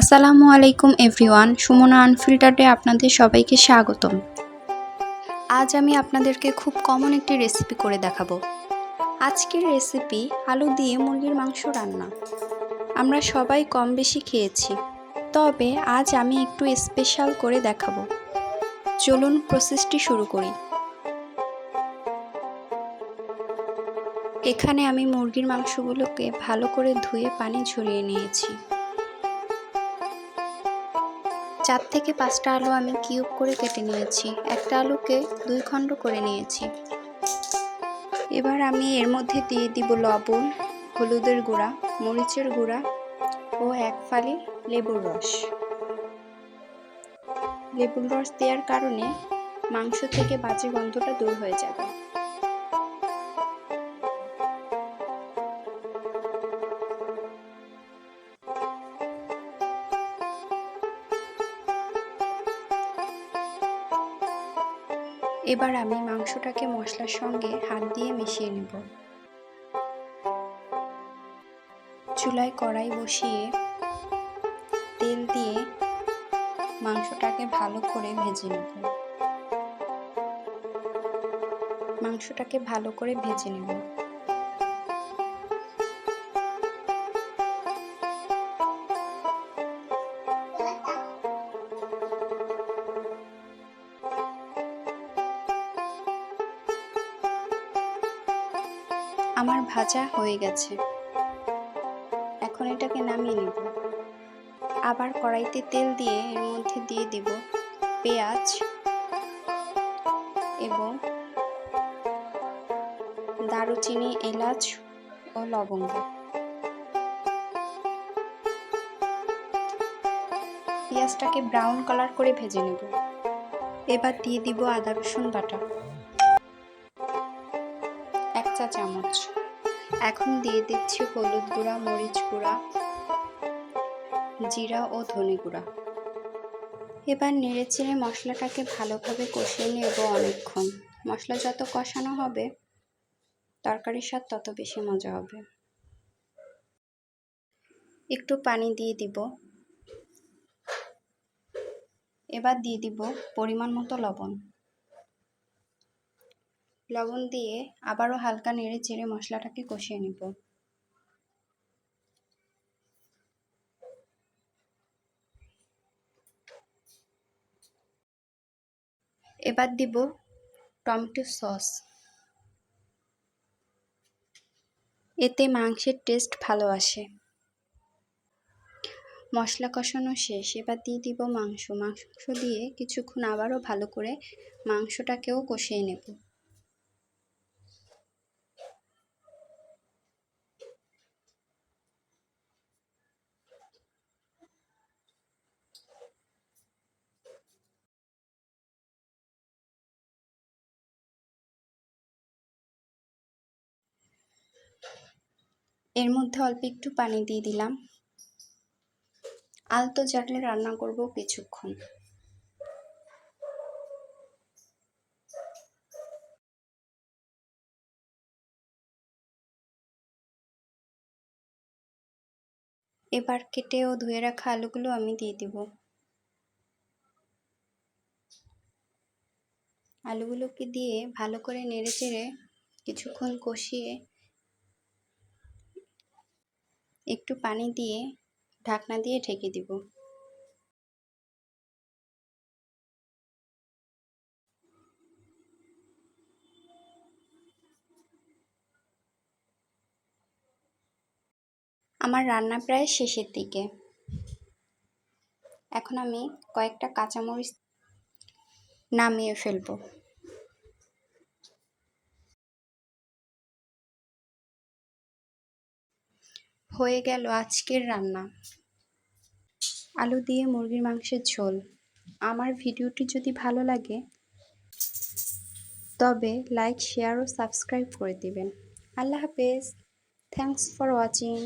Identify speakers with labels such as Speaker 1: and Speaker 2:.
Speaker 1: আসসালামু আলাইকুম এভরিওয়ান, সুমনা আনফিল্টারে আপনাদের সবাইকে স্বাগতম। আজ আমি আপনাদেরকে খুব কমন একটি রেসিপি করে দেখাবো। আজকের রেসিপি আলু দিয়ে মুরগির মাংস রান্না। আমরা সবাই কম বেশি খেয়েছি, তবে আজ আমি একটু স্পেশাল করে দেখাবো। চলুন প্রসেসটি শুরু করি। এখানে আমি মুরগির মাংসগুলোকে ভালো করে ধুয়ে পানি ঝরিয়ে নিয়েছি। চার থেকে পাঁচটা আলু আমি কিউব করে কেটে নিয়েছি। একটা আলুকে দুই খণ্ড করে নিয়েছি। এবার আমি এর মধ্যে দিয়ে দিব লবণ, হলুদের গুঁড়া, মরিচের গুঁড়া ও এক ফালি লেবুর রস। লেবুর রস দেওয়ার কারণে মাংস থেকে বাজে গন্ধটা দূর হয়ে যাবে। এবার আমি মাংসটাকে মশলার সঙ্গে হাত দিয়ে মিশিয়ে নেব। চুলায় কড়াই বসিয়ে তেল দিয়ে মাংসটাকে ভালো করে ভেজে নেব। মাংসটাকে ভালো করে ভেজে নেব। আমার ভাজা হয়ে গেছে। এখন এটাকে নামিয়ে নেব। আবার কড়াইতে তেল দিয়ে এর মধ্যে দিয়ে দিব পেঁয়াজ এবং দারুচিনি, এলাচ ও লবঙ্গ। পেঁয়াজটাকে ব্রাউন কালার করে ভেজে নেব। এবার দিয়ে দিব আদা রসুন বাটা। চা চামচ। এখন দিয়ে দিচ্ছি হলুদ গুঁড়া, মরিচ গুঁড়া, জিরা ও ধনে গুঁড়া। এবার নেড়ে চেড়ে মশলাটাকে ভালোভাবে কষিয়ে নেব অনেকক্ষণ। মশলা যত কষানো হবে, তরকারির স্বাদ তত বেশি মজা হবে। একটু পানি দিয়ে দিব। এবার দিয়ে দিব পরিমাণ মতো লবণ। লবণ দিয়ে আবারও হালকা নেড়ে চেড়ে মশলাটাকে কষিয়ে নেব। এবার দিব টমেটো সস। এতে মাংসের টেস্ট ভালো আসে। মশলা কষানো শেষ, এবার দিয়ে দিব মাংস। মাংস দিয়ে কিছুক্ষণ আবারও ভালো করে মাংসটাকেও কষিয়ে নেব। এর মধ্যে অল্প একটু পানি দিয়ে দিলাম। আলতো জাটলে রান্না করব কিছুক্ষণ। এবার কেটে ও ধুয়ে রাখা আলুগুলো আমি দিয়ে দিব। আলুগুলোকে দিয়ে ভালো করে নেড়ে চেড়ে কিছুক্ষণ কষিয়ে একটু পানি দিয়ে ঢাকনা দিয়ে ঢেকে দিব। আমার রান্না প্রায় শেষের দিকে। এখন আমি কয়েকটা কাঁচামরিচ নামিয়ে ফেলব। হয়ে গেল আজকের রান্না। আলু দিয়ে মুরগির মাংসের ঝোল। আমার ভিডিওটি যদি ভালো লাগে, তবে লাইক শেয়ার ও সাবস্ক্রাইব করে দিবেন। আল্লাহ হাফেজ। Thanks for watching